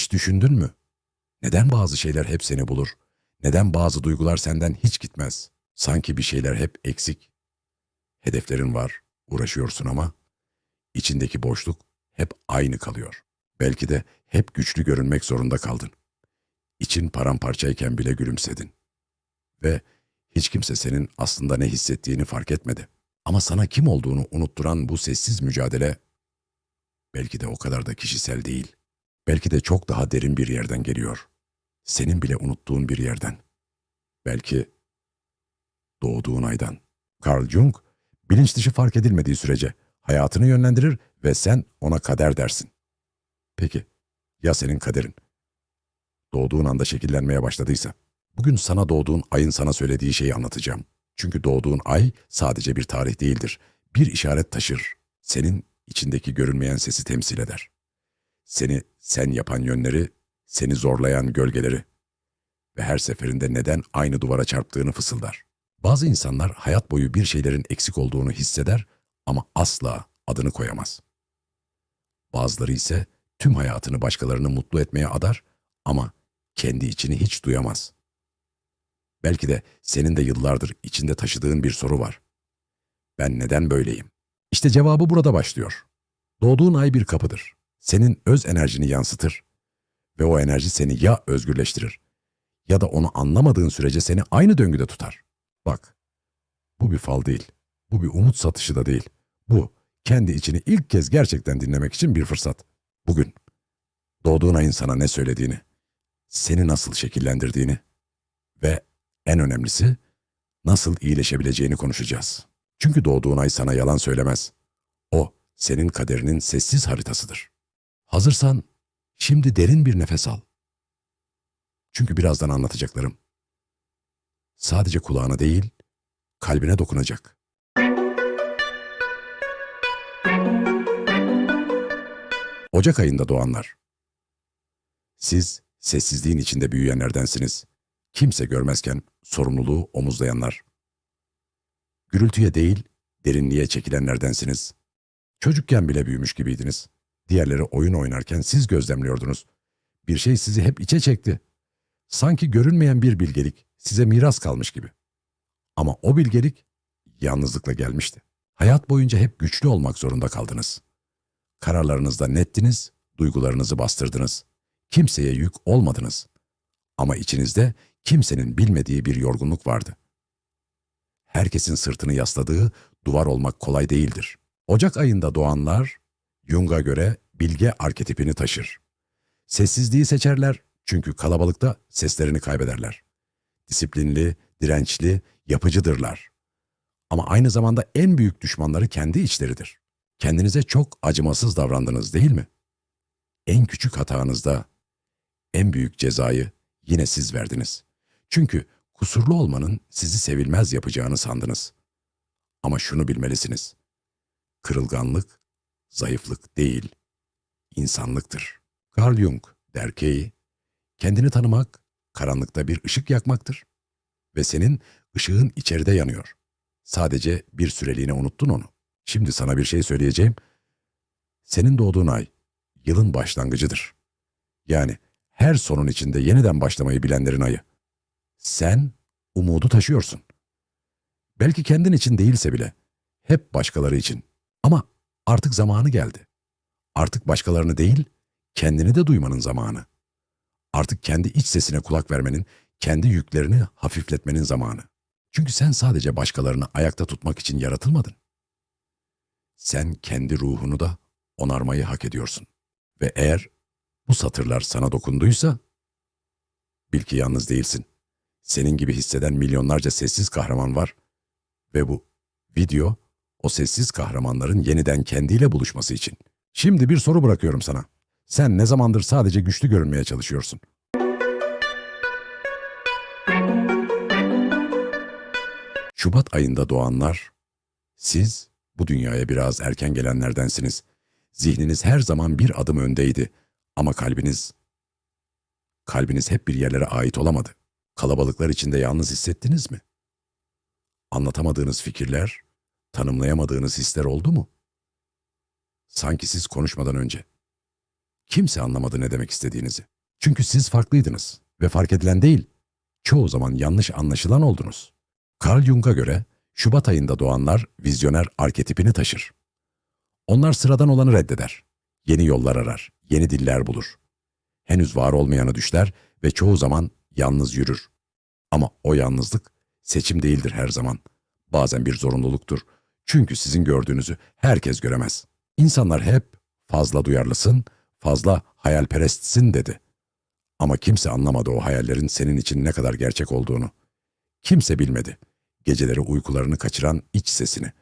Hiç düşündün mü? Neden bazı şeyler hep seni bulur? Neden bazı duygular senden hiç gitmez? Sanki bir şeyler hep eksik. Hedeflerin var, uğraşıyorsun ama içindeki boşluk hep aynı kalıyor. Belki de hep güçlü görünmek zorunda kaldın. İçin paramparçayken bile gülümsedin. Ve hiç kimse senin aslında ne hissettiğini fark etmedi. Ama sana kim olduğunu unutturan bu sessiz mücadele belki de o kadar da kişisel değil. Belki de çok daha derin bir yerden geliyor. Senin bile unuttuğun bir yerden. Belki doğduğun aydan. Carl Jung, bilinç dışı fark edilmediği sürece hayatını yönlendirir ve sen ona kader dersin. Peki, ya senin kaderin? Doğduğun anda şekillenmeye başladıysa? Bugün sana doğduğun ayın sana söylediği şeyi anlatacağım. Çünkü doğduğun ay sadece bir tarih değildir. Bir işaret taşır. Senin içindeki görünmeyen sesi temsil eder. Seni sen yapan yönleri, seni zorlayan gölgeleri ve her seferinde neden aynı duvara çarptığını fısıldar. Bazı insanlar hayat boyu bir şeylerin eksik olduğunu hisseder ama asla adını koyamaz. Bazıları ise tüm hayatını başkalarını mutlu etmeye adar ama kendi içini hiç duyamaz. Belki de senin de yıllardır içinde taşıdığın bir soru var. Ben neden böyleyim? İşte cevabı burada başlıyor. Doğduğun ay bir kapıdır. Senin öz enerjini yansıtır ve o enerji seni ya özgürleştirir ya da onu anlamadığın sürece seni aynı döngüde tutar. Bak, bu bir fal değil. Bu bir umut satışı da değil. Bu, kendi içini ilk kez gerçekten dinlemek için bir fırsat. Bugün, doğduğun ayın sana ne söylediğini, seni nasıl şekillendirdiğini ve en önemlisi, nasıl iyileşebileceğini konuşacağız. Çünkü doğduğun ay sana yalan söylemez. O, senin kaderinin sessiz haritasıdır. Hazırsan, şimdi derin bir nefes al. Çünkü birazdan anlatacaklarım. Sadece kulağına değil, kalbine dokunacak. Ocak ayında doğanlar. Siz sessizliğin içinde büyüyenlerdensiniz. Kimse görmezken sorumluluğu omuzlayanlar. Gürültüye değil, derinliğe çekilenlerdensiniz. Çocukken bile büyümüş gibiydiniz. Diğerleri oyun oynarken siz gözlemliyordunuz. Bir şey sizi hep içe çekti. Sanki görünmeyen bir bilgelik size miras kalmış gibi. Ama o bilgelik yalnızlıkla gelmişti. Hayat boyunca hep güçlü olmak zorunda kaldınız. Kararlarınızda nettiniz, duygularınızı bastırdınız. Kimseye yük olmadınız. Ama içinizde kimsenin bilmediği bir yorgunluk vardı. Herkesin sırtını yasladığı duvar olmak kolay değildir. Ocak ayında doğanlar, Jung'a göre bilge arketipini taşır. Sessizliği seçerler çünkü kalabalıkta seslerini kaybederler. Disiplinli, dirençli, yapıcıdırlar. Ama aynı zamanda en büyük düşmanları kendi içleridir. Kendinize çok acımasız davrandınız değil mi? En küçük hatanızda en büyük cezayı yine siz verdiniz. Çünkü kusurlu olmanın sizi sevilmez yapacağını sandınız. Ama şunu bilmelisiniz. Kırılganlık, zayıflık değil, insanlıktır. Carl Jung der ki, kendini tanımak, karanlıkta bir ışık yakmaktır. Ve senin ışığın içeride yanıyor. Sadece bir süreliğine unuttun onu. Şimdi sana bir şey söyleyeceğim. Senin doğduğun ay, yılın başlangıcıdır. Yani her sonun içinde yeniden başlamayı bilenlerin ayı. Sen umudu taşıyorsun. Belki kendin için değilse bile hep başkaları için. Ama artık zamanı geldi. Artık başkalarını değil, kendini de duymanın zamanı. Artık kendi iç sesine kulak vermenin, kendi yüklerini hafifletmenin zamanı. Çünkü sen sadece başkalarını ayakta tutmak için yaratılmadın. Sen kendi ruhunu da onarmayı hak ediyorsun. Ve eğer bu satırlar sana dokunduysa, bil ki yalnız değilsin. Senin gibi hisseden milyonlarca sessiz kahraman var ve bu video o sessiz kahramanların yeniden kendiyle buluşması için. Şimdi bir soru bırakıyorum sana. Sen ne zamandır sadece güçlü görünmeye çalışıyorsun? Şubat ayında doğanlar, siz bu dünyaya biraz erken gelenlerdensiniz. Zihniniz her zaman bir adım öndeydi ama kalbiniz, kalbiniz hep bir yerlere ait olamadı. Kalabalıklar içinde yalnız hissettiniz mi? Anlatamadığınız fikirler, tanımlayamadığınız hisler oldu mu? Sanki siz konuşmadan önce Kimse anlamadı ne demek istediğinizi. Çünkü siz farklıydınız ve fark edilen değil, çoğu zaman yanlış anlaşılan oldunuz. Carl Jung'a göre Şubat ayında doğanlar vizyoner arketipini taşır. Onlar sıradan olanı reddeder. Yeni yollar arar, yeni diller bulur. Henüz var olmayanı düşler ve çoğu zaman yalnız yürür. Ama o yalnızlık seçim değildir her zaman. Bazen bir zorunluluktur. Çünkü sizin gördüğünüzü herkes göremez. İnsanlar hep fazla duyarlısın, fazla hayalperestsin dedi. Ama kimse anlamadı o hayallerin senin için ne kadar gerçek olduğunu. Kimse bilmedi. Geceleri uykularını kaçıran iç sesini.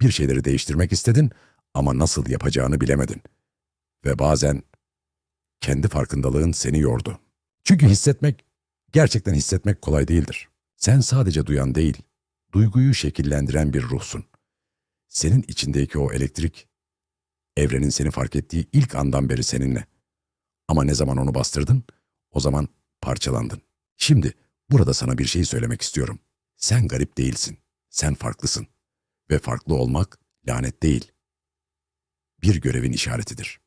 Bir şeyleri değiştirmek istedin ama nasıl yapacağını bilemedin. Ve bazen kendi farkındalığın seni yordu. Çünkü hissetmek, gerçekten hissetmek kolay değildir. Sen sadece duyan değil, duyguyu şekillendiren bir ruhsun. Senin içindeki o elektrik, evrenin seni fark ettiği ilk andan beri seninle. Ama ne zaman onu bastırdın, o zaman parçalandın. Şimdi burada sana bir şey söylemek istiyorum. Sen garip değilsin. Sen farklısın. Ve farklı olmak lanet değil. Bir görevin işaretidir.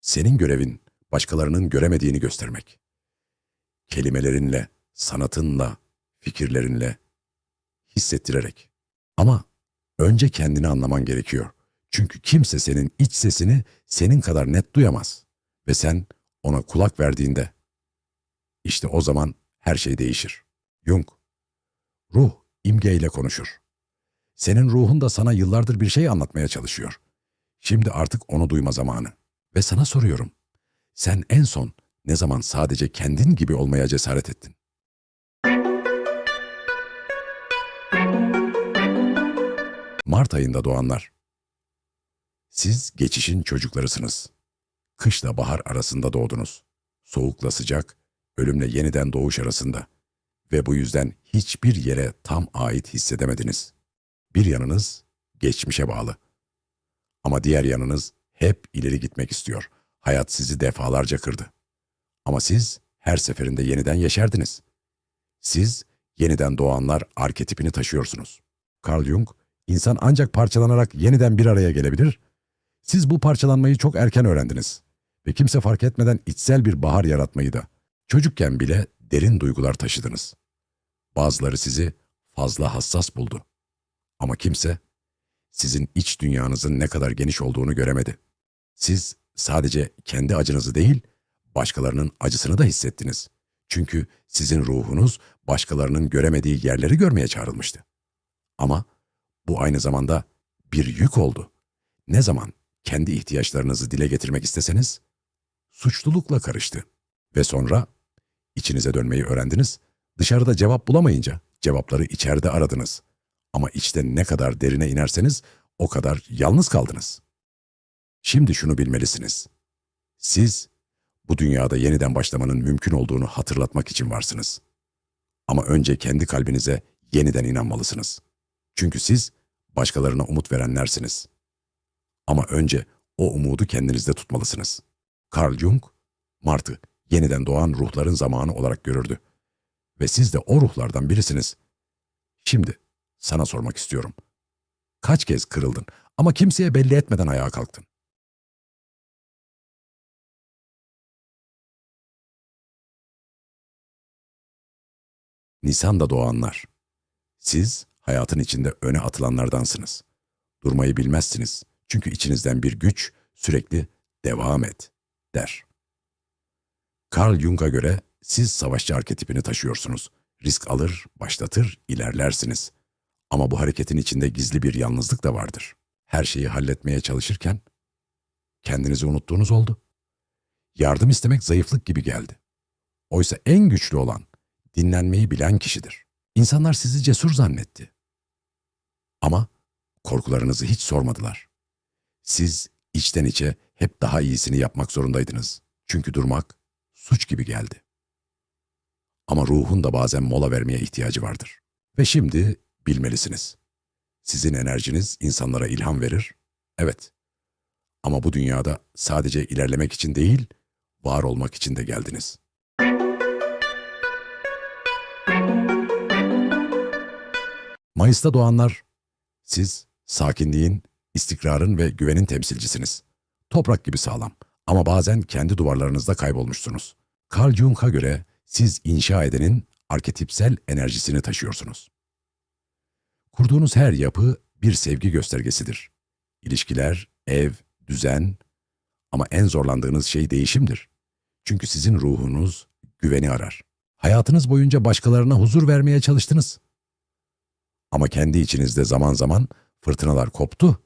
Senin görevin başkalarının göremediğini göstermek. Kelimelerinle, sanatınla, fikirlerinle, hissettirerek. Ama önce kendini anlaman gerekiyor. Çünkü kimse senin iç sesini senin kadar net duyamaz. Ve sen ona kulak verdiğinde işte o zaman her şey değişir. Jung, ruh imgeyle konuşur. Senin ruhun da sana yıllardır bir şey anlatmaya çalışıyor. Şimdi artık onu duyma zamanı. Ve sana soruyorum. Sen en son ne zaman sadece kendin gibi olmaya cesaret ettin? Mart ayında doğanlar. Siz geçişin çocuklarısınız. Kışla bahar arasında doğdunuz. Soğukla sıcak, ölümle yeniden doğuş arasında. Ve bu yüzden hiçbir yere tam ait hissedemediniz. Bir yanınız geçmişe bağlı. Ama diğer yanınız hep ileri gitmek istiyor. Hayat sizi defalarca kırdı. Ama siz her seferinde yeniden yeşerdiniz. Siz yeniden doğanlar arketipini taşıyorsunuz. Carl Jung, insan ancak parçalanarak yeniden bir araya gelebilir. Siz bu parçalanmayı çok erken öğrendiniz. Ve kimse fark etmeden içsel bir bahar yaratmayı da. Çocukken bile derin duygular taşıdınız. Bazıları sizi fazla hassas buldu. Ama kimse sizin iç dünyanızın ne kadar geniş olduğunu göremedi. Siz sadece kendi acınızı değil, başkalarının acısını da hissettiniz. Çünkü sizin ruhunuz başkalarının göremediği yerleri görmeye çağrılmıştı. Ama bu aynı zamanda bir yük oldu. Ne zaman kendi ihtiyaçlarınızı dile getirmek isteseniz, suçlulukla karıştı. Ve sonra içinize dönmeyi öğrendiniz. Dışarıda cevap bulamayınca cevapları içeride aradınız. Ama içte ne kadar derine inerseniz o kadar yalnız kaldınız. Şimdi şunu bilmelisiniz. Siz bu dünyada yeniden başlamanın mümkün olduğunu hatırlatmak için varsınız. Ama önce kendi kalbinize yeniden inanmalısınız. Çünkü siz başkalarına umut verenlersiniz. Ama önce o umudu kendinizde tutmalısınız. Carl Jung, Mart'ı yeniden doğan ruhların zamanı olarak görürdü. Ve siz de o ruhlardan birisiniz. Şimdi sana sormak istiyorum. Kaç kez kırıldın ama kimseye belli etmeden ayağa kalktın? Nisan'da doğanlar. Siz hayatın içinde öne atılanlardansınız. Durmayı bilmezsiniz. Çünkü içinizden bir güç sürekli devam et der. Carl Jung'a göre siz savaşçı arketipini taşıyorsunuz. Risk alır, başlatır, ilerlersiniz. Ama bu hareketin içinde gizli bir yalnızlık da vardır. Her şeyi halletmeye çalışırken kendinizi unuttuğunuz oldu. Yardım istemek zayıflık gibi geldi. Oysa en güçlü olan dinlenmeyi bilen kişidir. İnsanlar sizi cesur zannetti. Ama korkularınızı hiç sormadılar. Siz içten içe hep daha iyisini yapmak zorundaydınız. Çünkü durmak suç gibi geldi. Ama ruhun da bazen mola vermeye ihtiyacı vardır. Ve şimdi bilmelisiniz. Sizin enerjiniz insanlara ilham verir. Evet. Ama bu dünyada sadece ilerlemek için değil, var olmak için de geldiniz. Mayıs'ta doğanlar, siz sakinliğin, istikrarın ve güvenin temsilcisiniz. Toprak gibi sağlam Ama bazen kendi duvarlarınızda kaybolmuşsunuz. Carl Jung'a göre siz inşa edenin arketipsel enerjisini taşıyorsunuz. Kurduğunuz her yapı bir sevgi göstergesidir. İlişkiler, ev, düzen ama en zorlandığınız şey değişimdir. Çünkü sizin ruhunuz güveni arar. Hayatınız boyunca başkalarına huzur vermeye çalıştınız. Ama kendi içinizde zaman zaman fırtınalar koptu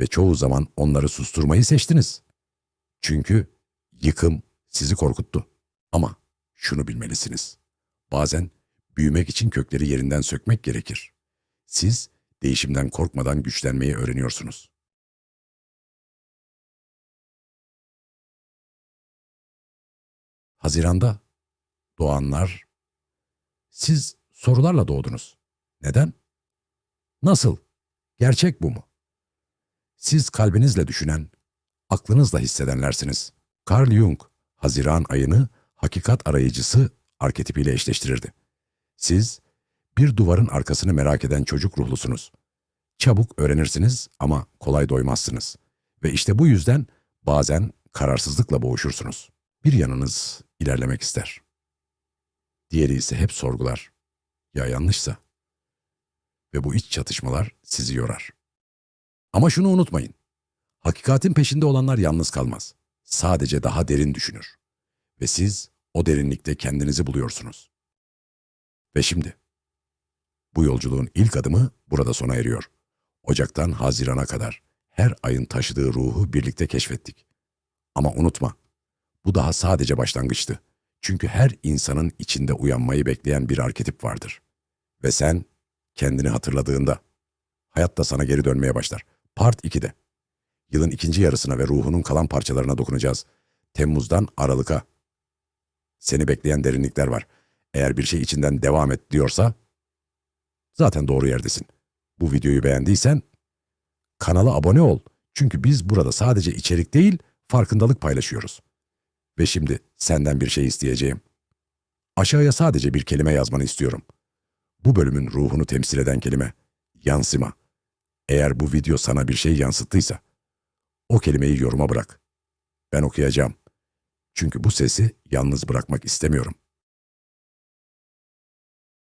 ve çoğu zaman onları susturmayı seçtiniz. Çünkü yıkım sizi korkuttu. Ama şunu bilmelisiniz. Bazen büyümek için kökleri yerinden sökmek gerekir. Siz değişimden korkmadan güçlenmeyi öğreniyorsunuz. Haziranda doğanlar siz sorularla doğdunuz. Neden? Nasıl? Gerçek bu mu? Siz kalbinizle düşünen, aklınızla hissedenlersiniz. Carl Jung, Haziran ayını hakikat arayıcısı arketipiyle eşleştirirdi. Siz, bir duvarın arkasını merak eden çocuk ruhlusunuz. Çabuk öğrenirsiniz ama kolay doymazsınız. Ve işte bu yüzden bazen kararsızlıkla boğuşursunuz. Bir yanınız ilerlemek ister. Diğeri ise hep sorgular. Ya yanlışsa? Ve bu iç çatışmalar sizi yorar. Ama şunu unutmayın. Hakikatin peşinde olanlar yalnız kalmaz. Sadece daha derin düşünür. Ve siz o derinlikte kendinizi buluyorsunuz. Ve şimdi bu yolculuğun ilk adımı burada sona eriyor. Ocaktan Haziran'a kadar her ayın taşıdığı ruhu birlikte keşfettik. Ama unutma, bu daha sadece başlangıçtı. Çünkü her insanın içinde uyanmayı bekleyen bir arketip vardır. Ve sen kendini hatırladığında hayat da sana geri dönmeye başlar. Part 2'de. Yılın ikinci yarısına ve ruhunun kalan parçalarına dokunacağız. Temmuz'dan Aralık'a. Seni bekleyen derinlikler var. Eğer bir şey içinden devam et diyorsa zaten doğru yerdesin. Bu videoyu beğendiysen kanala abone ol. Çünkü biz burada sadece içerik değil, farkındalık paylaşıyoruz. Ve şimdi senden bir şey isteyeceğim. Aşağıya sadece bir kelime yazmanı istiyorum. Bu bölümün ruhunu temsil eden kelime yansıma. Eğer bu video sana bir şey yansıttıysa o kelimeyi yoruma bırak. Ben okuyacağım. Çünkü bu sesi yalnız bırakmak istemiyorum.